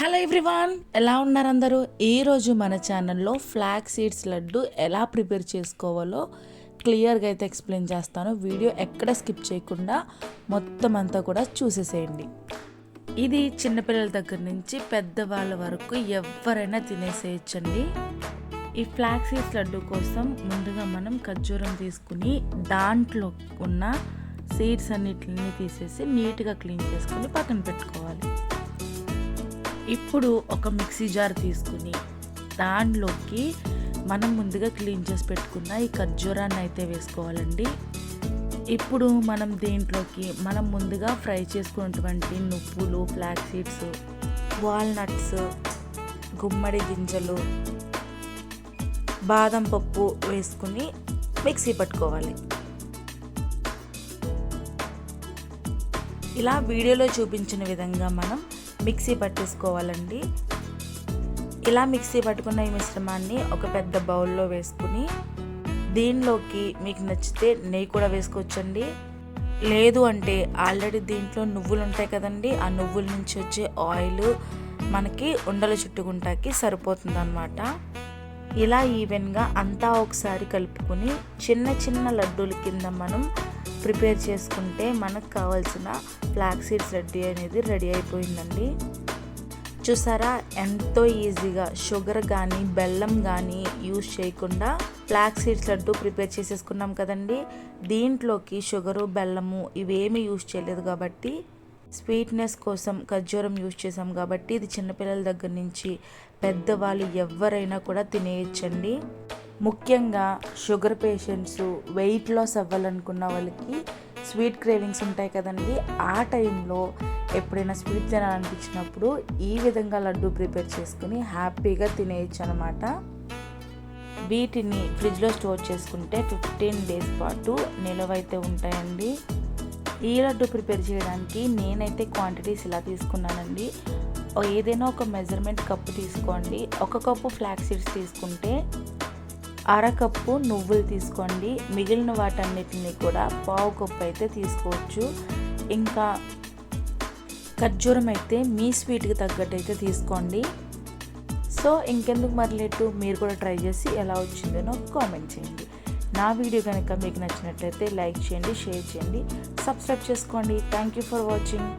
Hello everyone ఎలా ఉన్నారు అందరూ? ఈరోజు మన ఛానల్లో ఫ్లాక్ సీడ్స్ లడ్డు ఎలా ప్రిపేర్ చేసుకోవాలో క్లియర్గా అయితే ఎక్స్ప్లెయిన్ చేస్తాను. వీడియో ఎక్కడ స్కిప్ చేయకుండా మొత్తం అంతా కూడా చూసేసేయండి. ఇది చిన్నపిల్లల దగ్గర నుంచి పెద్దవాళ్ళ వరకు ఎవరైనా తినేసేయచ్చండి. ఈ ఫ్లాక్ సీడ్స్ లడ్డు కోసం ముందుగా మనం ఖర్జూరం తీసుకుని దాంట్లో ఉన్న సీడ్స్ అన్నిటిని తీసేసి నీట్గా క్లీన్ చేసుకుని పక్కన పెట్టుకోవాలి. ఇప్పుడు ఒక మిక్సీ జార్ తీసుకుని దానిలోకి మనం ముందుగా క్లీన్ చేసి పెట్టుకున్న ఈ ఖర్జూరాన్ని అయితే వేసుకోవాలండి. ఇప్పుడు మనం దీంట్లోకి మనం ముందుగా ఫ్రై చేసుకున్నటువంటి నువ్వులు ఫ్లాక్ సీడ్స్ వాల్నట్స్ గుమ్మడి గింజలు బాదం పప్పు వేసుకుని మిక్సీ పట్టుకోవాలి. ఇలా వీడియోలో చూపించిన విధంగా మనం మిక్సీ పట్టేసుకోవాలండి. ఇలా మిక్సీ పట్టుకున్న ఈ మిశ్రమాన్ని ఒక పెద్ద బౌల్లో వేసుకుని దీనిలోకి మీకు నచ్చితే నెయ్యి కూడా వేసుకోవచ్చండి. లేదు అంటే ఆల్రెడీ దీంట్లో నువ్వులు ఉంటాయి కదండి ఆ నువ్వుల నుంచి వచ్చే ఆయిల్ మనకి ఉండలు చుట్టుకుంటాకి సరిపోతుంది అనమాట ఇలా ఈవెన్గా అంతా ఒకసారి కలుపుకొని చిన్న చిన్న లడ్డూల కింద మనం ప్రిపేర్ చేసుకుంటే మనకు కావాల్సిన ఫ్లాక్ సీడ్స్ రెడీ అనేది రెడీ అయిపోయిందండి. చూసారా? ఎంతో ఈజీగా షుగర్ కానీ బెల్లం కానీ యూజ్ చేయకుండా ఫ్లాక్ సీడ్స్ లడ్డు ప్రిపేర్ చేసేసుకున్నాం కదండి. దీంట్లోకి షుగరు బెల్లము ఇవేమీ యూజ్ చేయలేదు కాబట్టి స్వీట్నెస్ కోసం ఖర్జూరం యూజ్ చేసాం కాబట్టి ఇది చిన్నపిల్లల దగ్గర నుంచి పెద్దవాళ్ళు ఎవరైనా కూడా తినేయచ్చండి. ముఖ్యంగా షుగర్ పేషెంట్స్ వెయిట్ లాస్ అవ్వాలనుకున్న వాళ్ళకి స్వీట్ క్రేవింగ్స్ ఉంటాయి కదండి. ఆ టైంలో ఎప్పుడైనా స్వీట్ తినాలనిపించినప్పుడు ఈ విధంగా లడ్డు ప్రిపేర్ చేసుకుని హ్యాపీగా తినేయచ్చు అనమాట వీటిని ఫ్రిడ్జ్లో స్టోర్ చేసుకుంటే ఫిఫ్టీన్ డేస్ పాటు నిలవైతే ఉంటాయండి. ఈ లడ్డు ప్రిపేర్ చేయడానికి నేనైతే క్వాంటిటీస్ ఇలా తీసుకున్నానండి. ఏదైనా ఒక మెజర్మెంట్ కప్పు తీసుకోండి. ఒక కప్పు ఫ్లాక్ సీడ్స్ తీసుకుంటే అరకప్పు నువ్వులు తీసుకోండి. మిగిలిన వాటన్నిటిని కూడా పావు కప్పు అయితే తీసుకోవచ్చు. ఇంకా ఖర్జూరం అయితే మీ స్వీట్కి తగ్గట్టు అయితే తీసుకోండి. సో ఇంకెందుకు మరి లేటు? మీరు కూడా ట్రై చేసి ఎలా వచ్చిందో కామెంట్ చేయండి. నా వీడియో కనుక మీకు నచ్చినట్లయితే లైక్ చేయండి షేర్ చేయండి. సబ్స్క్రైబ్ చేసుకోండి. Thank you for watching